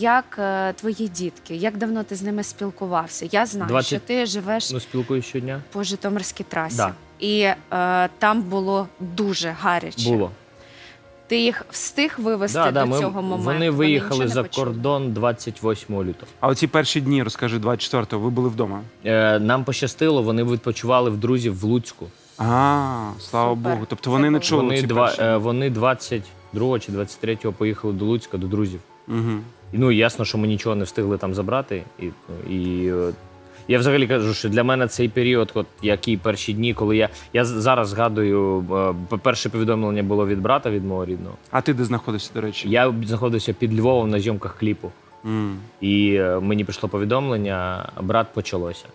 як е, твої дітки, як давно ти з ними спілкувався? Я знаю, 20 що ти живеш Ну, спілкуюсь щодня. по Житомирській трасі, Да. і е, там було дуже гаряче. Було. Ти їх встиг вивезти Да, до да, ми, цього моменту? вони виїхали нічого не за почули? кордон 28 лютого. А оці перші дні, розкажи, 24-го, ви були вдома. Е, нам пощастило, вони відпочивали в друзів в Луцьку. А, слава Супер. Богу. Тобто Це вони не було. чули Вони, ці два, перші. е, вони 22 чи 23 поїхали до Луцька, до друзів. Угу. І, Ну, ясно, що ми нічого не встигли там забрати. І, і е, я взагалі кажу, що для мене цей період, от які перші дні, коли я. Я зараз згадую, е, перше повідомлення було від брата від мого рідного. А ти де знаходишся, до речі? Я знаходився під Львовом на зйомках кліпу. Mm. І е, мені прийшло повідомлення, брат почалося.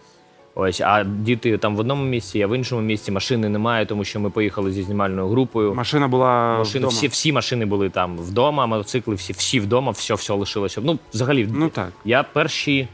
Ось, а діти там в одному місці, я в іншому місці. Машини немає, тому що ми поїхали зі знімальною групою. Машина була Машини, вдома. всі, всі машини були там вдома, мотоцикли всі, всі вдома, все, все лишилося. Ну, взагалі, Ну так. я перші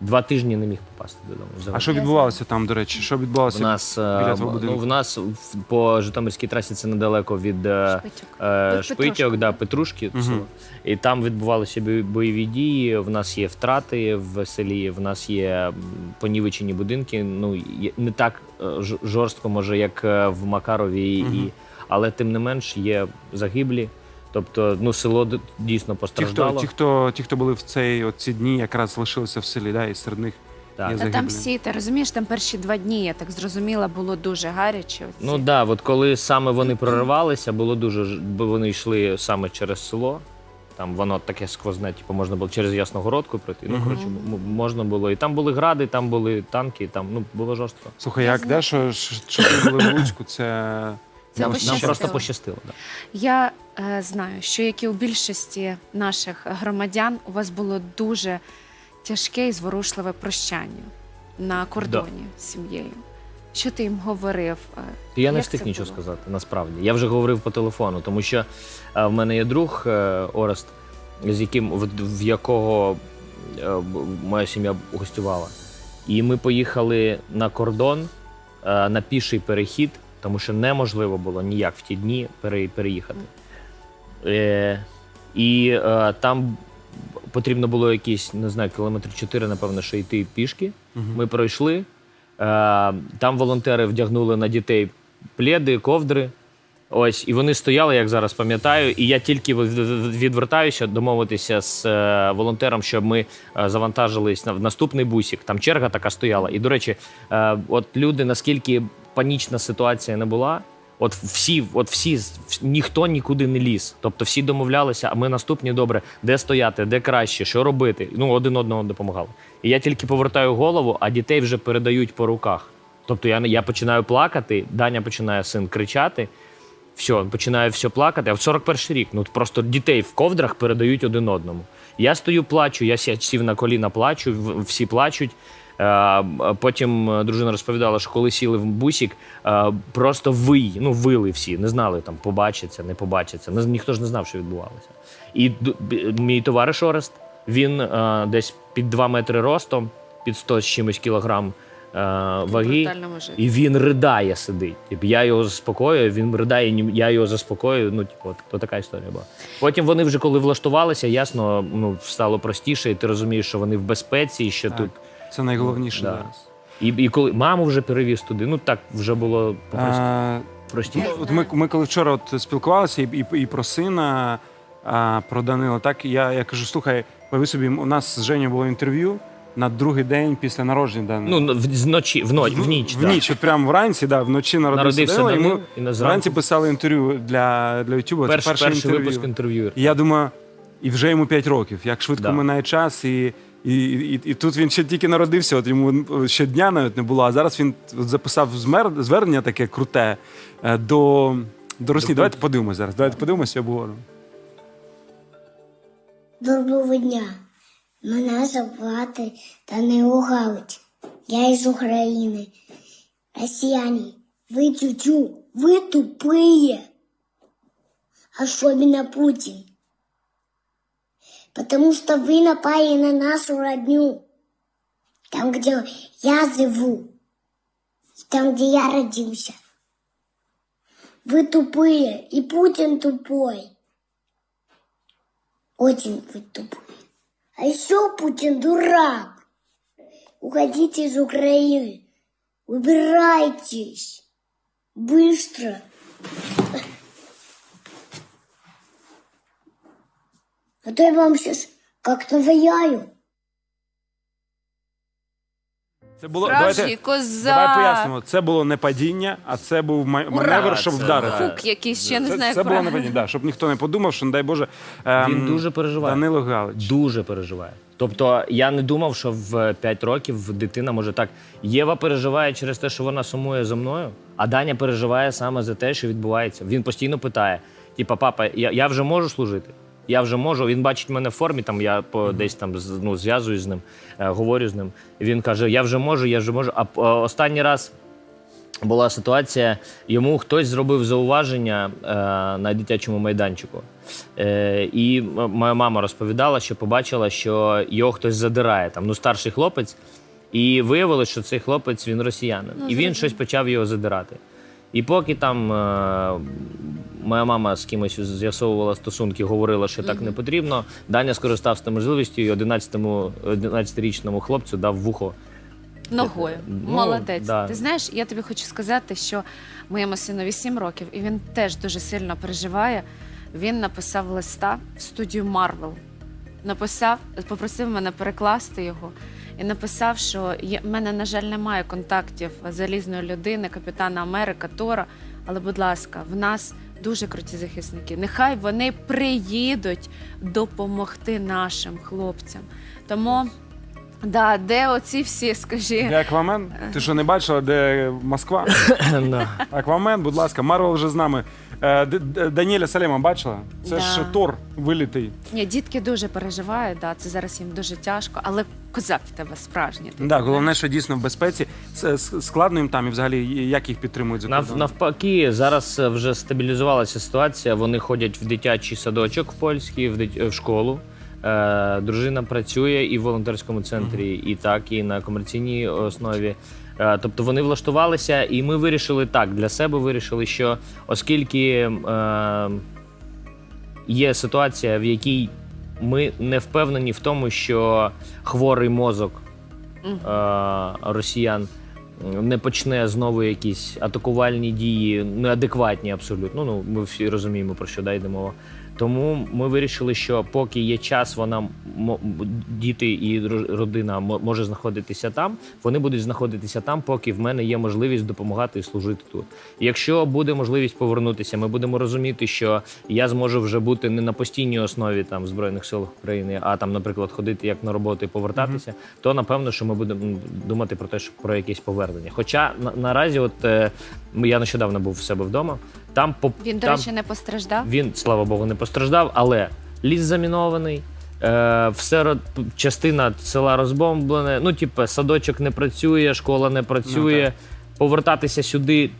два тижні не міг попасти додому. Взагалі. А що відбувалося там, до речі? Що В відбувалося? нас, е, біля твого ну, будинку? в нас в- по Житомирській трасі це недалеко від е, Шпитьок. е, Від Шпитьок, Петрушки. да, Петрушки. Мгм. село. І там відбувалися бої- бойові дії. В нас є втрати в селі, в нас є м, понівечені будинки. Ну є- не так е, ж- жорстко, може, як е, в Макарові, Мгм. і, але тим не менш є загиблі. Тобто, ну село дійсно Ті, хто, ті, хто, ті, хто були в цей от ці дні, якраз лишилися в селі, да, і серед них Так. Та там всі, ти розумієш, там перші два дні, я так зрозуміла, було дуже гаряче. Оці. Ну так, да, от коли саме вони проривалися, було дуже ж- бо вони йшли саме через село. Там воно таке сквозне, типу, можна було через Ясногородку пройти. Ну, коротше, можна було. І там були гради, там були танки, там ну було жорстко. Слухай, як де, що, що, що були в Луцьку, це. Це нам, нам просто пощастило. Да. Я е, знаю, що як і у більшості наших громадян, у вас було дуже тяжке і зворушливе прощання на кордоні з сім'єю. Що ти їм говорив? Е, я не встиг нічого було? сказати, насправді. Я вже говорив по телефону, тому що е, в мене є друг е, Орест, з яким в, в якого е, моя сім'я гостювала. І ми поїхали на кордон е, на піший перехід, тому що неможливо було ніяк в ті дні пере, переїхати. Е, і е, там потрібно було якісь, не знаю, кілометр 4, напевно, ще йти пішки. Ми пройшли. Е, там волонтери вдягнули на дітей пледи, ковдри. Ось, і вони стояли, як зараз пам'ятаю. І я тільки в- в- відвертаюся домовитися з е, волонтером, щоб ми е, завантажились на в наступний бусик. Там черга така стояла. І, до речі, е, от люди, наскільки панічна ситуація не була. От всі, от всі, ніхто нікуди не ліз. Тобто всі домовлялися, а ми наступні добре, де стояти, де краще, що робити. Ну, один одного допомагали. І я тільки повертаю голову, а дітей вже передають по руках. Тобто я, я починаю плакати, Даня починає син кричати. Все, починає все плакати. А в 41 рік ну просто дітей в ковдрах передають один одному. Я стою, плачу, я сів на коліна, плачу, всі плачуть. Е, Потім е, дружина розповідала, що коли сіли в бусік, е, просто вий, ну вили всі, не знали там, побачиться, не побачиться. Ніхто ж не знав, що відбувалося. І мій товариш Орест, він десь під 2 метри ростом, під 100 з чимось кілограм ваги. І він ридає, сидить. Я його заспокоюю, він ридає, я його заспокоюю. Ну, типу, от, то така історія була. Потім вони вже коли влаштувалися, ясно, ну, стало простіше, і ти розумієш, що вони в безпеці, і що Так. тут. Це найголовніше Да. зараз. І, і коли маму вже перевіз туди, ну так вже було попрості- А, простіше. Ну, От ми, ми коли вчора от спілкувалися і, і, і про сина, а, про Данила, так я, я кажу: слухай, ви собі, у нас з Женю було інтерв'ю на другий день після народження Данила. Ну, в, вночі, в, ноч, в ніч. в да. ніч, от прямо вранці, да, вночі народився, Народився Данило, і Данил, ми і на вранці писали інтерв'ю для, для YouTube. перш, це перше перший інтерв'ю. випуск інтерв'ю. І я думаю, і вже йому 5 років, як швидко Да. минає час, і, і, і, і тут він ще тільки народився, от йому ще дня навіть не було. А зараз він от записав змер- звернення таке круте е, до, до Русні. До Давайте подивимося зараз. Давайте подивимося і обговоримо. Доброго дня. Мене звати Данило Галич. Я із України. Росіяне, ви тютю, ви тупые. Особенно Путин. Потому что вы напали на нашу родню. Там, где я живу. И там, где я родился. Вы тупые, и Путин тупой. Очень вы тупые. А еще Путин дурак. Уходите из Украины. Убирайтесь. Быстро. А то я вам сейчас как наваяю. Це було Справжній козак. Давай пояснимо. Це було не падіння, а це був ма- маневр, щоб Це, вдарити. Фук якийсь, ще не Це, знаю, це як було не правильно. падіння, да, щоб ніхто не подумав, що, не дай Боже, ем, Він дуже переживає. Данило Галич. Дуже переживає. Тобто я не думав, що в 5 років дитина може так. Єва переживає через те, що вона сумує за мною, а Даня переживає саме за те, що відбувається. Він постійно питає: типа, папа, я, я вже можу служити? Я вже можу. Він бачить мене в формі, там я по десь там ну, зв'язуюсь з ним, е, говорю з ним. Він каже: Я вже можу, я вже можу. А е, останній раз була ситуація, йому хтось зробив зауваження е, на дитячому майданчику. Е, і моя мама розповідала, що побачила, що його хтось задирає, там, ну, старший хлопець. І виявилось, що цей хлопець він росіянин. і він щось почав його задирати. І поки там е, моя мама з кимось з'ясовувала стосунки, говорила, що так не потрібно, Даня скористався можливістю і 11-му 11-річному хлопцю дав вухо. Ногою. Ну, Молодець. да. Ти знаєш, я тобі хочу сказати, що моєму синові 7 років, і він теж дуже сильно переживає. Він написав листа в студію Марвел. Написав, попросив мене перекласти його. І написав, що в мене, на жаль, немає контактів залізної людини, капітана Америка, Тора. Але, будь ласка, в нас дуже круті захисники. Нехай вони приїдуть допомогти нашим хлопцям. Тому, да, де оці всі, скажи, Де Аквамен? Ти що не бачила, де Москва? Аквамен, будь ласка, Марвел вже з нами. Е, Даніеля Салема бачила? Це Да. ж Тор вилітий. Ні, дітки дуже переживають, да, це зараз їм дуже тяжко, але козак в тебе справжній. ти Да, головне, що дійсно в безпеці. Це с- складно їм там і взагалі як їх підтримують за Нав, кордоном? навпаки, зараз е, вже стабілізувалася ситуація. Вони ходять в дитячий садочок в польський, в, дит- в школу. Е, дружина працює і в волонтерському центрі, і так, і на комерційній основі. Е, тобто вони влаштувалися, і ми вирішили так для себе вирішили, що оскільки е, є ситуація, в якій ми не впевнені в тому, що хворий мозок е, росіян не почне знову якісь атакувальні дії, неадекватні абсолютно. Ну ми всі розуміємо про що да, йде мова. Тому ми вирішили, що поки є час, вона діти і ро- родина мо- може знаходитися там. Вони будуть знаходитися там, поки в мене є можливість допомагати і служити тут. Якщо буде можливість повернутися, ми будемо розуміти, що я зможу вже бути не на постійній основі там в збройних силах України, а там, наприклад, ходити як на роботу і повертатися, то напевно, що ми будемо думати про те, що про якесь повернення. Хоча на, наразі, от е, я нещодавно був в себе вдома. Там по Він, до там, речі, не постраждав. він, слава Богу, не постраждав, але ліс замінований. Е, все ро- частина села розбомблене. Ну, типу, садочок не працює, школа не працює. Ну. Повертатися сюди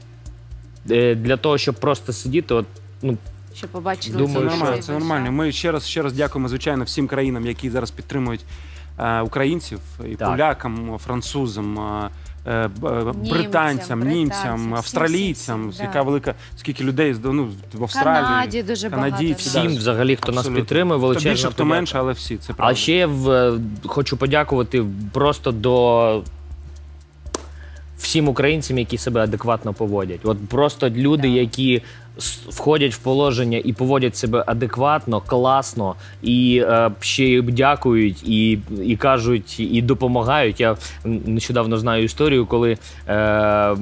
е, для того, щоб просто сидіти. От, ну, Що побачили Думаю, Це цей що- нормально, це нормально. Ми ще раз ще раз дякуємо, звичайно, всім країнам, які зараз підтримують е, українців, і Так. полякам, французам. е, е, е, Німцям, британцям, німцям, австралійцям, всім, всім, яка да. велика, скільки людей з- ну, в Австралії, Канаді дуже канадійці, багато. да. всім, взагалі, хто нас Абсолютно. підтримує, Хто більше, хто подяка. менше, але всі це правда. А ще я в, хочу подякувати просто до всім українцям, які себе адекватно поводять. От просто люди, які входять в положення і поводять себе адекватно, класно, і е, ще й дякують, і, і кажуть, і допомагають. Я нещодавно знаю історію, коли. Е,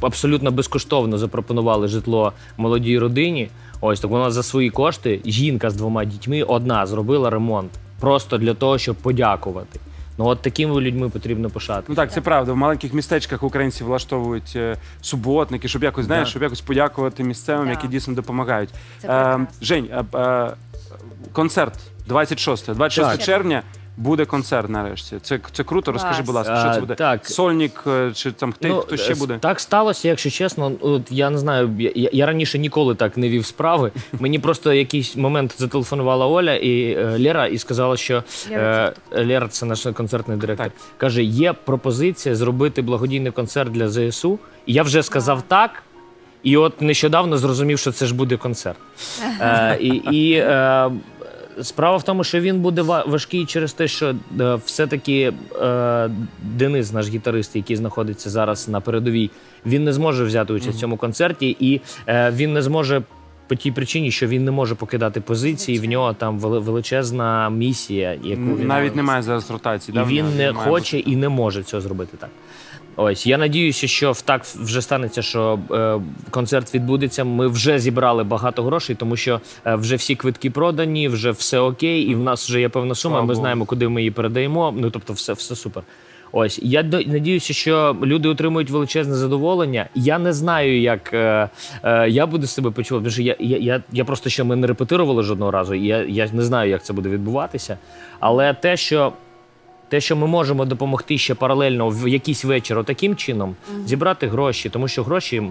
Абсолютно безкоштовно запропонували житло молодій родині. Ось так вона за свої кошти, жінка з двома дітьми, одна зробила ремонт. Просто для того, щоб подякувати. Ну от такими людьми потрібно пишати. Ну так, це правда. В маленьких містечках українці влаштовують е, суботники, щоб якось знаєш, Да. щоб якось подякувати місцевим, Да. які дійсно допомагають. Це Е, прекрасно. Жень, е, е, концерт 26 26 Так. червня. Буде концерт нарешті. Це, це круто. Розкажи, будь ласка, що це буде? так. Сольник е, чи там хто, хто ще е, буде? Так сталося, якщо чесно. От я не знаю, я, я- я раніше ніколи так не вів справи. Мені просто якийсь момент зателефонувала Оля і е, Лера і сказала, що Лера е, Лера, це наш концертний директор. Так. Каже: є пропозиція зробити благодійний концерт для ЗСУ. І я вже сказав так. І от нещодавно зрозумів, що це ж буде концерт. Е, і, і е, Справа в тому, що він буде ва- важкий через те, що е, все-таки е, Денис, наш гітарист, який знаходиться зараз на передовій, він не зможе взяти участь в цьому концерті, і е, він не зможе по тій причині, що він не може покидати позиції. В нього там вели- величезна місія, яку він Навіть немає зараз ротації. і в він не Немає хоче і не може цього зробити так. Ось я надіюся, що в так вже станеться, що е, концерт відбудеться. Ми вже зібрали багато грошей, тому що е, вже всі квитки продані, вже все окей, і в нас вже є певна сума. Слава ми Богу. знаємо, куди ми її передаємо. Ну тобто, все, все супер. Ось я до- надіюся, що люди отримують величезне задоволення. Я не знаю, як е, е, я буду себе почувати. Тому що я, я, я, я просто ще ми не репетирували жодного разу. І я, я не знаю, як це буде відбуватися. Але те, що те, що ми можемо допомогти ще паралельно в якийсь вечір, таким чином зібрати гроші, тому що гроші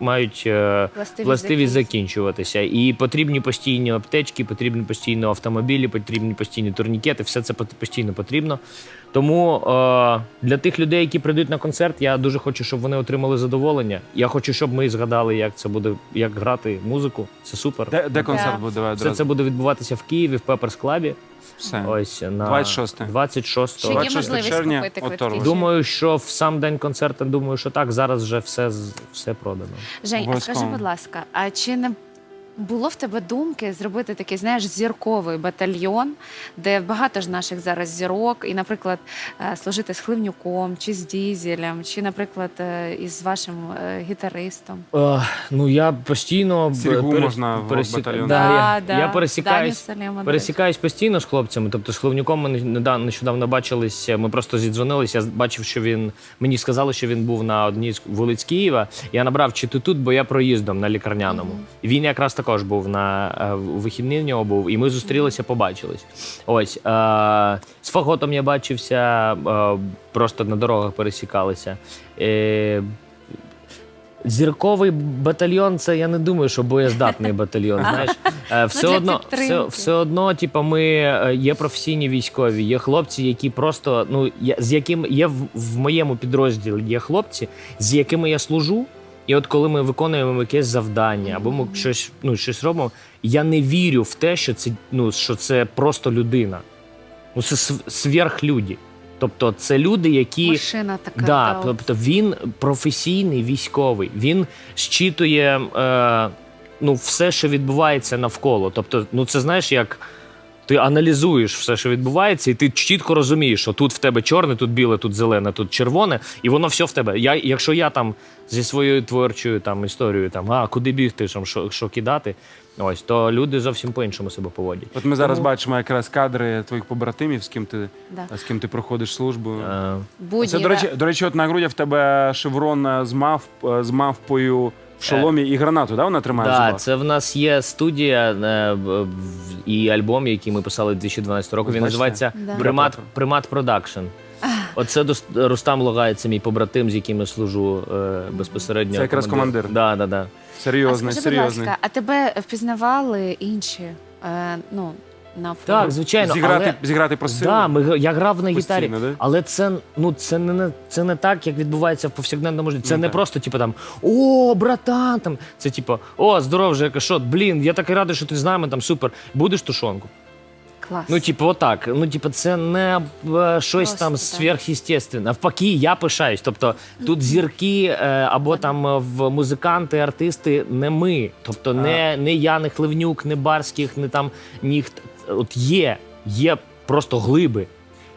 мають е, Властивість властивість закінчуватися. І потрібні постійні аптечки, потрібні постійні автомобілі, потрібні постійні турнікети. Все це пот- постійно потрібно. Тому е, для тих людей, які прийдуть на концерт, я дуже хочу, щоб вони отримали задоволення. Я хочу, щоб ми згадали, як це буде, як грати музику. Це супер. Де, де концерт буде? Давай Все це буде відбуватися в Києві, в Пеперс Клабі. Все. Ось на 26. 26 Ще є 26 можливість червня, купити квитки. Думаю, що в сам день концерту, думаю, що так. Зараз вже все з- все продано. Жень, а Обов'язково. скажи, будь ласка, а чи не було в тебе думки зробити такий, знаєш, зірковий батальйон, де багато ж наших зараз зірок, і, наприклад, е, служити з Хливнюком, чи з Дізелем, чи, наприклад, е, із вашим е, гітаристом? Е, ну я постійно перес- можна в батальйон. Да, я, я пересікаюсь. Постійно з хлопцями. Тобто з Хливнюком ми недавно нещодавно бачилися. Ми просто зідзвонилися. Я бачив, що він мені сказали, що він був на одній з вулиць Києва. Я набрав чи ти тут, бо я проїздом на лікарняному. І Він якраз також був на е, вихідний в нього був, і ми зустрілися, побачились. Ось е, з Фаготом я бачився, е, просто на дорогах пересікалися. Е, Зірковий батальйон це я не думаю, що боєздатний батальйон. Знаєш, Е, все для одно, все, все одно, типу, ми е, є професійні військові, є хлопці, які просто ну я, з якими є в, в моєму підрозділі є хлопці, з якими я служу. І от коли ми виконуємо якесь завдання, або ми щось, ну, щось робимо, я не вірю в те, що це, ну, що це просто людина. Ну, це сверхлюді. Тобто, це люди, які. Машина така. Да, та, тобто він професійний військовий. Він щитує е, ну, все, що відбувається навколо. Тобто, ну це знаєш, як ти аналізуєш все, що відбувається, і ти чітко розумієш, що тут в тебе чорне, тут біле, тут зелене, тут червоне, і воно все в тебе. Я, якщо я там зі своєю творчою там історією, там а куди бігти, що, що, що кидати, ось то люди зовсім по-іншому себе поводять. От ми зараз Тому- бачимо якраз кадри твоїх побратимів, з ким ти, Да. з ким ти проходиш службу. Е, Будні, Це, до речі, до речі, от на грудях в тебе шеврон з, мав, е, з мавпою в шоломі і гранату, да? Вона тримає в Да, зубах? це в нас є студія е, в- в- і альбом, який ми писали 2012 року. Він бачите? називається Да. Примат, Примат Продакшн. Оце дос- Рустам Логай, це мій побратим, з яким я служу е, безпосередньо. Це якраз командир. Да, да, да. А Серйозний, скажи, будь серйозний. ласка, а тебе впізнавали інші е, ну, на фото? Так, звичайно. Зіграти, але... зіграти просили? Да, ми, я грав на Постійно, гітарі, да? але це, ну, це, не, не- це не так, як відбувається в повсякденному житті. Це Ну, не так. просто, типу, там, о, братан, там. Це типу, о, здоров, Жека, що, блін, я такий радий, що ти з нами, там, супер. Будеш тушонку? Клас. Ну, типу, отак. Ну, типу, це не е, щось Просто там так. сверхъестественне. Навпаки, я пишаюсь. Тобто тут зірки е, або там е, в музиканти, артисти не ми. Тобто, не, не я, не Хливнюк, не Барських, не там ніхто. От є, є просто глиби.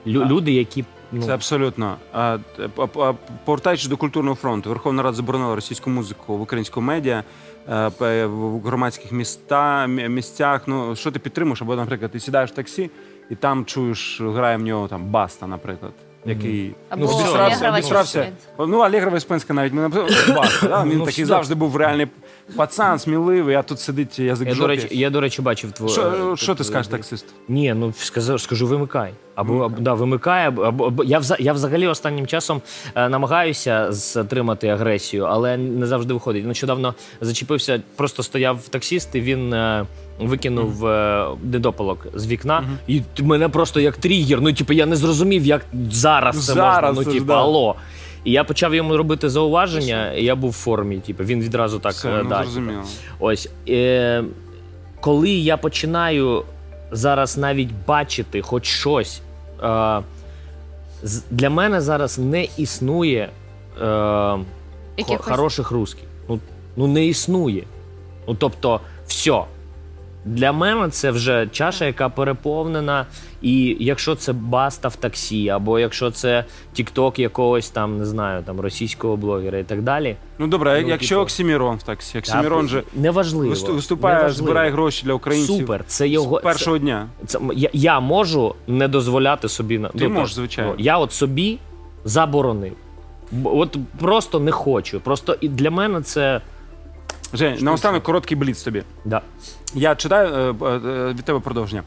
Лю- люди, які. Ну, Це абсолютно. А, т- а- а, Повертаючись до культурного фронту, Верховна Рада заборонила російську музику в українську медіа е, п- в громадських міста, мі- місцях. Ну що ти підтримуєш? Або, наприклад, ти сідаєш в таксі і там чуєш, грає в нього там баста, наприклад. Який Або ну, обісрався. Чеченець. Ну, Алегрова Іспанська навіть ми написали баста. Да? Він Ну, такий все. завжди був реальний пацан, сміливий, а тут сидить язик я, в до жопі. речі, я, до речі, бачив твою. Що, що ти скажеш таксисту? Ні, ну скажу, скажу вимикай. Або або- да, вимикай, або, або або- я, вза- я взагалі останнім часом е, намагаюся затримати агресію, але не завжди виходить. Нещодавно зачепився, просто стояв таксіст, і він е, викинув е, недопалок з вікна, і т- мене просто як тригер. Ну, типу, я не зрозумів, як зараз це Зараз можна. це Ну, ж, типу, да. алло. І я почав йому робити зауваження, і я був в формі. Типу, він відразу так Все, е, ну, да, зрозуміло. Ось е, коли я починаю зараз навіть бачити хоч щось. Е, з- для мене зараз не існує е, хо- Якихось- хороших русських. Ну, ну не існує. Ну тобто, все. Для мене це вже чаша, яка переповнена. І якщо це баста в таксі, або якщо це тікток якогось там, не знаю, там російського блогера і так далі. Ну добре, Ну, якщо типу. Оксімірон в таксі, Оксімірон же неважливо. виступає, неважливо. збирає гроші для українців Супер, це його з першого дня. Це, це я, я можу не дозволяти собі на Ти ну, можеш, так, звичайно. Я от собі заборонив. От просто не хочу. Просто і для мене це Жень, наостанок короткий бліц тобі. да. Я читаю е, е, від тебе продовження.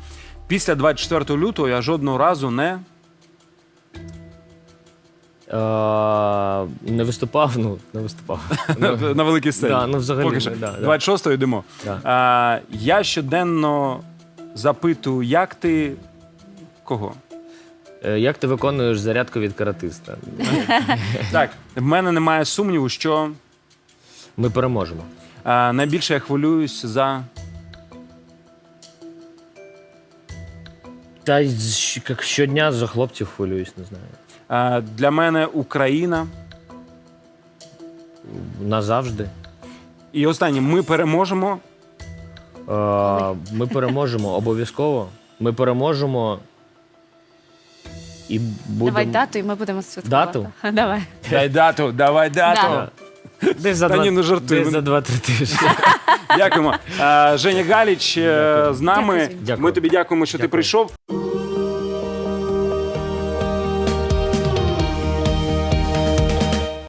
Після 24 лютого я жодного разу не. Е, не виступав, ну не виступав. Ну, на великій сцені. Да, ну, взагалі, Поки що. да, да. 26-го йдемо. Да. А, я щоденно запитую, як ти. Кого? Е, Як ти виконуєш зарядку від каратиста? Так, в мене немає сумніву, що Ми переможемо. Найбільше я хвилююсь за. Та й як щодня за хлопців хвилююсь, не знаю. Для мене Україна. Назавжди. І останнє, ми переможемо. Е, Ми переможемо обов'язково. Ми переможемо. І будемо... Давай дату, і ми будемо святкувати. Дату? Давай. Дай дату, давай дату. Да. Десь за Та два, ні, не жартуй, Десь за два-три тижні. Дякуємо. А, Женя Галіч е, з нами. Дякую, Ми тобі дякуємо, що ти прийшов.